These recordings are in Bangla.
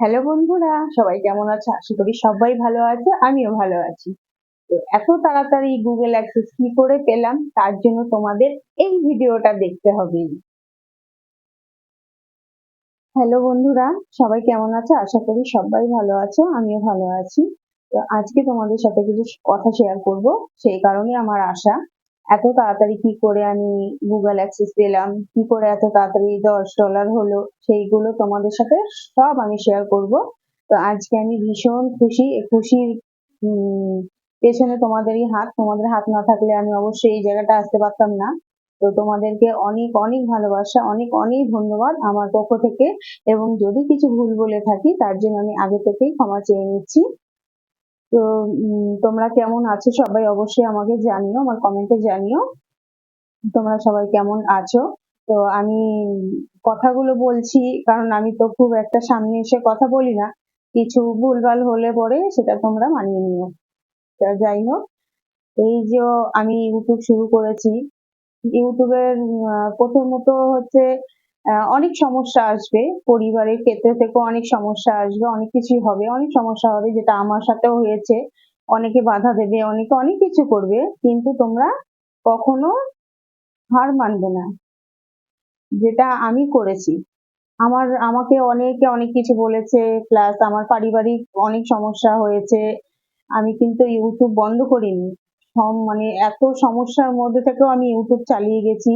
হ্যালো বন্ধুরা, সবাই কেমন আছে? আশা করি সবাই ভালো আছে, আমিও ভালো আছি। তো এত তাড়াতাড়ি গুগল অ্যাক্সেস কি করে পেলাম, তার জন্য তোমাদের এই ভিডিওটা দেখতে হবে। হ্যালো বন্ধুরা, সবাই কেমন আছে? আশা করি সবাই ভালো আছে, আমিও ভালো আছি। তো আজকে তোমাদের সাথে কিছু কথা শেয়ার করব, সেই কারণে আমার আশা। এত তাড়াতাড়ি কি করে আমি গুগল অ্যাক্সেস পেলাম? কি করে এত তাড়াতাড়ি দশ ডলার হলো? সেইগুলো তোমাদের সাথে সব আমি শেয়ার করব। তো আজকে আমি ভীষণ খুশি খুশির পেছনে তোমাদেরই হাত। তোমাদের হাত না থাকলে আমি অবশ্যই এই জায়গাটা আসতে পারতাম না। তো তোমাদেরকে অনেক অনেক ভালোবাসা, অনেক অনেক ধন্যবাদ আমার পক্ষ থেকে। এবং যদি কিছু ভুল বলে থাকি, তার জন্য আমি আগে থেকেই ক্ষমা চেয়ে নিচ্ছি। তো তোমরা কেমন আছো সবাই অবশ্যই আমাকে জানিও, আমার কমেন্টে জানিও। তোমরা সবাই কেমন আছো? তো আমি কথাগুলো বলছি, কারণ আমি তো খুব একটা সামনে এসে কথা বলি না। কিছু ভুলভাল হলে পরে সেটা তোমরা মানিয়ে নিও। যাই হোক, এই যে আমি ইউটিউব শুরু করেছি। ইউটিউবের প্রথমত হচ্ছে অনেক সমস্যা আসবে। পরিবারের ক্ষেত্রে থেকেও অনেক সমস্যা আসবে, অনেক কিছুই হবে। অনেক সমস্যা হবে যেটা আমার সাথেও হয়েছে। অনেকে বাধা দেবে, অনেকে অনেক কিছু করবে, কিন্তু তোমরা কখনো হার মানবে না। যেটা আমি করেছি। আমার, আমাকে অনেকে অনেক কিছু বলেছে প্লাস আমার পারিবারিক অনেক সমস্যা হয়েছে। আমি কিন্তু ইউটিউব বন্ধ করিনি। মানে এত সমস্যার মধ্যে থেকেও আমি ইউটিউব চালিয়ে গেছি,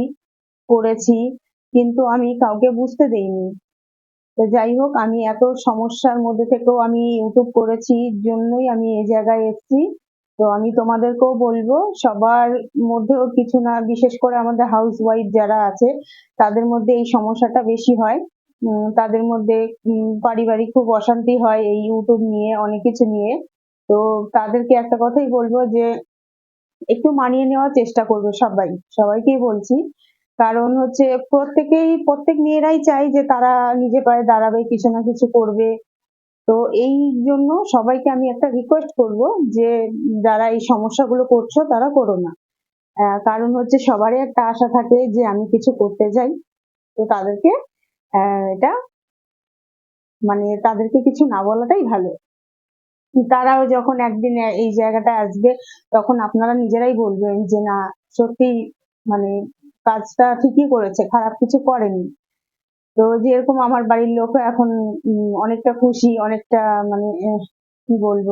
করেছি। কিন্তু আমি কাউকে বুঝতে দেইনি। তো যাই হোক, আমি এত সমস্যার মধ্যে থেকেও আমি ইউটিউব করেছি, জন্যই আমি এই জায়গায় এসেছি। তো আমি তোমাদেরকেও বলব, সবার মধ্যেও কিছু না, বিশেষ করে আমাদের হাউস ওয়াইফ যারা আছে, তাদের মধ্যে এই সমস্যাটা বেশি হয়। তাদের মধ্যে পারিবারিক খুব অশান্তি হয় এই ইউটিউব নিয়ে, অনেক কিছু নিয়ে। তো তাদেরকে একটা কথাই বলব যে, একটু মানিয়ে নেওয়ার চেষ্টা করবে সবাই। সবাইকেই বলছি কারণ হচ্ছে প্রত্যেকেই, প্রত্যেক মেয়েরাই চাই যে তারা নিজে পায়ে দাঁড়াবে, কিছু না কিছু করবে। তো এই জন্য সবাইকে আমি একটা রিকোয়েস্ট করব যে যারা এই সমস্যাগুলো করছ তারা করো না। কারণ হচ্ছে সবারই একটা আশা থাকে যে আমি কিছু করতে যাই তো তাদেরকে এটা মানে তাদেরকে কিছু না বলাটাই ভালো। তারাও যখন একদিন এই জায়গাটা আসবে, তখন আপনারা নিজেরাই বলবেন যে না সত্যি মানে কাজটা ঠিকই করেছে, খারাপ কিছু করেনি। তো যেরকম আমার বাড়ির লোক এখন অনেকটা খুশি, অনেকটা মানে কি বলব,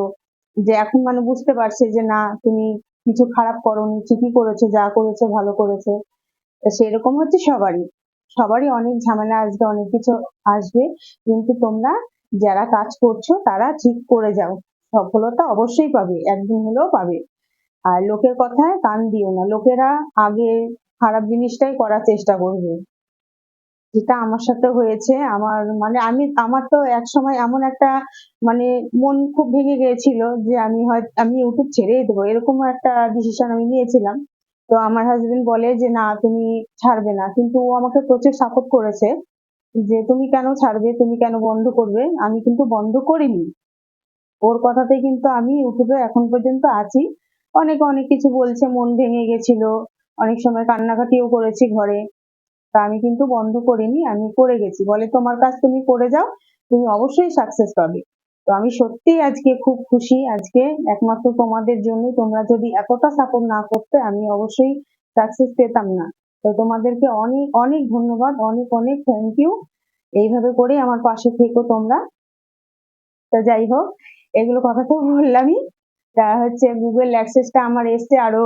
যে এখন মানে বুঝতে পারছে যে না, তুমি কিছু খারাপ করনি, ঠিকই করেছ, যা করেছ, ভালো করেছ। সেরকম হচ্ছে সবারই। সবারই অনেক ঝামেলা আসবে অনেক কিছু আসবে। কিন্তু তোমরা যারা কাজ করছ, তারা ঠিক করে যাও। সফলতা অবশ্যই পাবে, একদিন হলেও পাবে। আর লোকের কথায় কান দিও না। লোকেরা আগে খারাপ জিনিসটাই করার চেষ্টা করবে। যেটা আমার সাথে হয়েছে, আমার মানে আমি, আমার তো এক সময় এমন একটা মানে মন খুব ভেঙে গিয়েছিল যে আমি হয়, আমি ইউটিউব ছেড়েই দেবো, এরকম একটা ডিসিশন আমি নিয়েছিলাম। তো আমার হাজবেন্ড বলে যে, না, তুমি ছাড়বে না। কিন্তু ও আমাকে প্রচুর সাপোর্ট করেছে যে, তুমি কেন ছাড়বে? তুমি কেন বন্ধ করবে? আমি কিন্তু বন্ধ করিনি। ওর কথাতে কিন্তু আমি ইউটিউবে এখন পর্যন্ত আছি। অনেকে অনেক কিছু বলছে, মন ভেঙে গেছিল অনেক সময় কান্নাকাটিও করেছি ঘরে। তা আমি কিন্তু বন্ধ করিনি, আমি করে গেছি। বলে, তোমার কাজ তুমি করে যাও, তুমি অবশ্যই সাকসেস পাবে। তো আমি সত্যি আজকে খুব খুশি, আজকে একমাত্র তোমাদের জন্য তোমরা যদি এতটা সাপোর্ট না করতে, আমি অবশ্যই সাকসেস পেতাম না। তো তোমাদেরকে অনেক অনেক ধন্যবাদ, অনেক অনেক থ্যাংক ইউ এইভাবে করে আমার পাশে থেকো তোমরা। তো যাই হোক, এগুলো কথা তো বললামই। তা হচ্ছে গুগল অ্যাক্সেসটা আমার এসছে আরও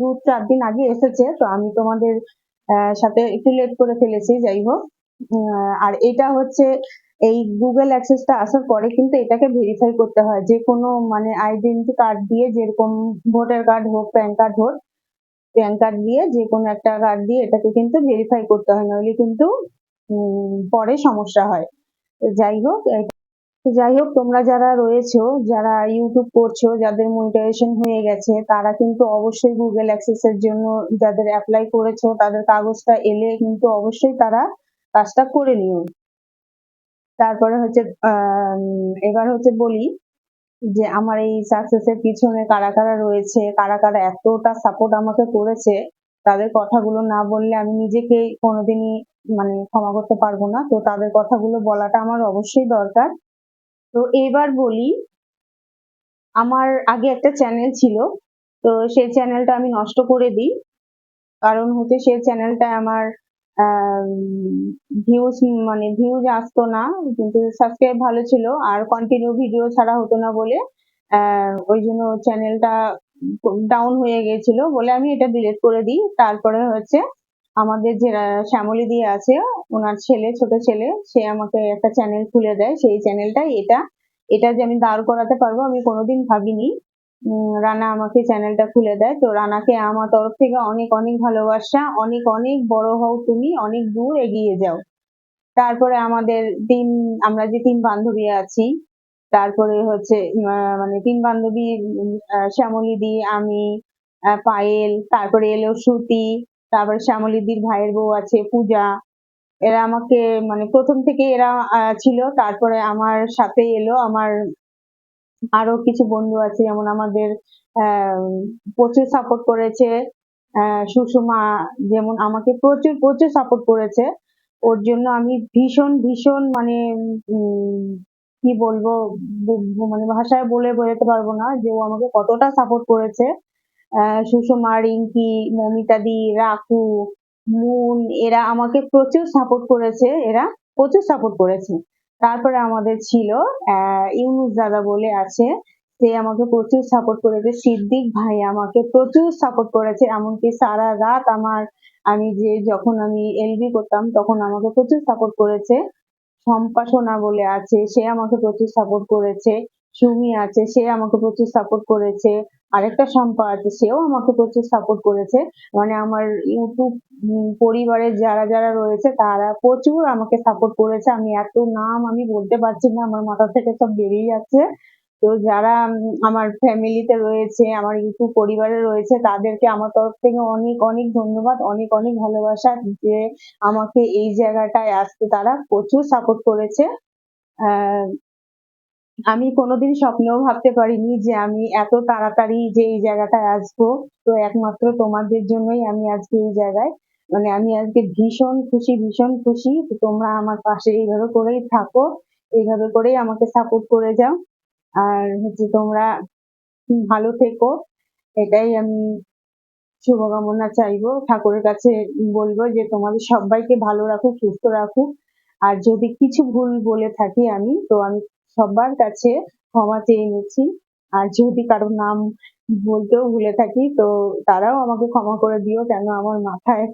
দু চার দিন আগে এসেছে, তো আমি তোমাদের সাথে একটু লেট করে ফেলেছি, যাই হোক। আর এটা হচ্ছে, এই গুগল অ্যাক্সেসটা আসার পরে কিন্তু এটাকে ভেরিফাই করতে হয়, যে কোনো মানে আইডেন্টি কার্ড দিয়ে, যেরকম ভোটার কার্ড হোক প্যান কার্ড হোক প্যান কার্ড দিয়ে যে কোনো একটা কার্ড দিয়ে এটাকে কিন্তু ভেরিফাই করতে হয়, নইলে কিন্তু পরে সমস্যা হয়। যাই হোক যাই হোক, তোমরা যারা রয়েছো, যারা ইউটিউব করছ, যাদের মনিটাইজেশন হয়ে গেছে, তারা কিন্তু অবশ্যই গুগল অ্যাক্সেস এর জন্য যাদের অ্যাপ্লাই করেছ, তাদের কাগজটা এলে কিন্তু অবশ্যই তারা কাজটা করে নিও। তারপরে হচ্ছে এবার হচ্ছে বলি যে আমার এই সাকসেসের পিছনে কারা কারা রয়েছে, কারা কারা এতটা সাপোর্ট আমাকে করেছে, তাদের কথাগুলো না বললে আমি নিজেকে কোনোদিনই মানে ক্ষমা করতে পারব না। তো তাদের কথাগুলো বলাটা আমার অবশ্যই দরকার। তো এবার বলি, আমার আগে একটা চ্যানেল ছিল, তো সেই চ্যানেলটা আমি নষ্ট করে দিই। কারণ হচ্ছে সেই চ্যানেলটা আমার ভিউজ মানে ভিউজ আসতো না, কিন্তু সাবস্ক্রাইব ভালো ছিল। আর কন্টিনিউ ভিডিও ছাড়া হতো না বলে ওই জন্য চ্যানেলটা ডাউন হয়ে গেছিল বলে আমি এটা ডিলিট করে দিই। তারপরে হচ্ছে আমাদের যে শ্যামলী দিয়ে আছে ওনার ছেলে ছোট ছেলে সে আমাকে একটা চ্যানেল খুলে দেয়। সেই চ্যানেলটাই এটা। এটা যে আমি দাঁড় করাতে পারব আমি কোনোদিন ভাবিনি। রানা আমাকে চ্যানেলটা খুলে দেয়। তো রানাকে আমার তরফ থেকে অনেক অনেক ভালোবাসা। অনেক অনেক বড় হও তুমি অনেক দূর এগিয়ে যাও। তারপরে আমাদের তিন আমরা যে তিন বান্ধবী আছি তারপরে হচ্ছে মানে তিন বান্ধবী উম, আহ, শ্যামলী দি আমি পায়েল তারপরে এলো শ্রুতি তারপরে শ্যামলিদির ভাইয়ের বউ আছে পূজা। এরা আমাকে মানে প্রথম থেকে এরা ছিল। তারপরে আমার সাথে এলো। আমার আরও কিছু বন্ধু আছে, যেমন আমাদের প্রচুর সাপোর্ট করেছে। সুষমা যেমন আমাকে প্রচুর প্রচুর সাপোর্ট করেছে। ওর জন্য আমি ভীষণ ভীষণ মানে কি বলব মানে ভাষায় বলে বোঝাতে পারব না যে ও আমাকে কতটা সাপোর্ট করেছে। সুষমা, রিঙ্কি, মমিতা দি রাকু মুন এরা আমাকে প্রচুর সাপোর্ট করেছে, এরা প্রচুর সাপোর্ট করেছে। তারপরে আমাদের ছিল ইউনুস দাদা বলে আছে, সে আমাকে প্রচুর সাপোর্ট করেছে, সিদ্দিক ভাই আমাকে প্রচুর সাপোর্ট করেছে, এমনকি সারা রাত আমার, আমি যে যখন আমি এলবি করতাম, তখন আমাকে প্রচুর সাপোর্ট করেছে। শম্পা সোনা বলে আছে, সে আমাকে প্রচুর সাপোর্ট করেছে। সুমি আছে, সে আমাকে প্রচুর সাপোর্ট করেছে। আরেকটা শম্পা আছে, সেও আমাকে প্রচুর সাপোর্ট করেছে। মানে আমার ইউটিউব পরিবারের যারা যারা রয়েছে, তারা প্রচুর আমাকে সাপোর্ট করেছে। আমি এত নাম আমি বলতে পারছি না, আমার মাথা থেকে সব বেরিয়ে যাচ্ছে। তো যারা আমার ফ্যামিলিতে রয়েছে, আমার ইউটিউব পরিবারে রয়েছে, তাদেরকে আমার তরফ থেকে অনেক অনেক ধন্যবাদ, অনেক অনেক ভালোবাসা যে আমাকে এই জায়গাটায় আসতে তারা প্রচুর সাপোর্ট করেছে। আমি কোনোদিন স্বপ্নেও ভাবতে পারিনি যে আমি এত তাড়াতাড়ি যে এই জায়গাটায় আসব। তো একমাত্র তোমাদের জন্যই আমি আজকে এই জায়গায় মানে আমি আজকে ভীষণ খুশি ভীষণ খুশি। তোমরা আমার পাশে এইভাবে করেই থাকো, এইভাবে করেই আমাকে সাপোর্ট করে যাও। আর হচ্ছে তোমরা ভালো থেকো, এটাই আমি শুভকামনা চাইব। ঠাকুরের কাছে বলব যে তোমাদের সবাইকে ভালো রাখুক, সুস্থ রাখুক। আর যদি কিছু ভুল বলে থাকি আমি, তো আমি সবার কাছে ক্ষমা চেয়ে নিচ্ছি। আর যদি কারোর নাম বলতেও ভুলে থাকি, তো তারাও আমাকে ক্ষমা করে দিও, কেন আমার মাথায়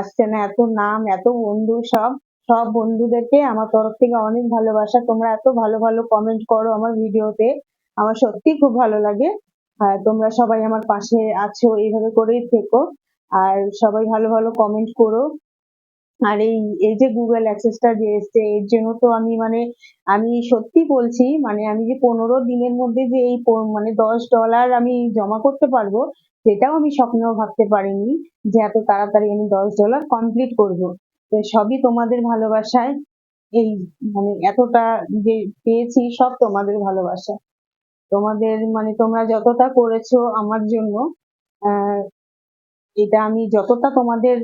আসছে না এত নাম, এত বন্ধু, সব সব বন্ধুদেরকে আমার তরফ থেকে অনেক ভালোবাসা। তোমরা এত ভালো ভালো কমেন্ট করো আমার ভিডিওতে, আমার সত্যি খুব ভালো লাগে। তোমরা সবাই আমার পাশে আছো, এইভাবে করেই থেকো। আর সবাই ভালো ভালো কমেন্ট করো। আর এই এই যে গুগল অ্যাক্সেসটা যে এসছে, এর জন্য তো আমি মানে আমি সত্যি বলছি মানে আমি যে পনেরো দিনের মধ্যে যে এই মানে দশ ডলার আমি জমা করতে পারব, সেটাও আমি স্বপ্নেও ভাবতে পারিনি যে এত তাড়াতাড়ি আমি দশ ডলার কমপ্লিট করব। তো সবই তোমাদের ভালোবাসায়, এই মানে এতটা যে পেয়েছি সব তোমাদের ভালোবাসা। তোমাদের মানে তোমরা যতটা করেছ আমার জন্য এটা আমি যতটা তোমাদের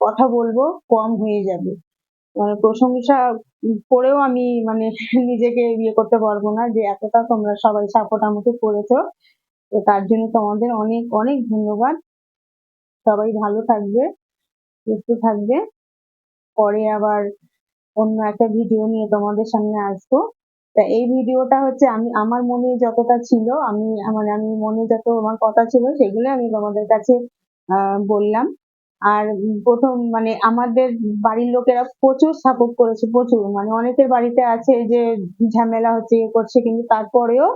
কথা বলব, কম হয়ে যাবে। মানে প্রশংসা করেও আমি মানে নিজেকে ইয়ে করতে পারব না যে এতটা তোমরা সবাই সাপোর্ট আমাকে করেছ। তো তার জন্য তোমাদের অনেক অনেক ধন্যবাদ। সবাই ভালো থাকবে, সুস্থ থাকবে। পরে আবার অন্য একটা ভিডিও নিয়ে তোমাদের সামনে আসব। তা এই ভিডিওটা হচ্ছে আমি, আমার মনে যতটা ছিল, আমি মানে আমি মনে যত আমার কথা ছিল, সেগুলো আমি তোমাদের কাছে বললাম। আর প্রথম মানে আমাদের বাড়ির লোকেরা প্রচুর সাপোর্ট করেছে, প্রচুর। মানে অনেকের বাড়িতে আছে যে ঝামেলা হচ্ছে ইয়ে করছে, কিন্তু তারপরেও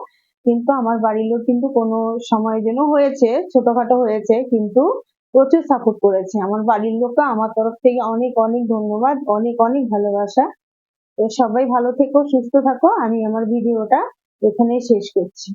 কিন্তু আমার বাড়ির লোক কিন্তু কোনো সময়ের জন্য হয়েছে, ছোটখাটো হয়েছে, কিন্তু প্রচুর সাপোর্ট করেছে। আমার বাড়ির লোককে আমার তরফ থেকে অনেক অনেক ধন্যবাদ, অনেক অনেক ভালোবাসা। তো সবাই ভালো থেকো, সুস্থ থাকো। আমি আমার ভিডিওটা এখানেই শেষ করছি।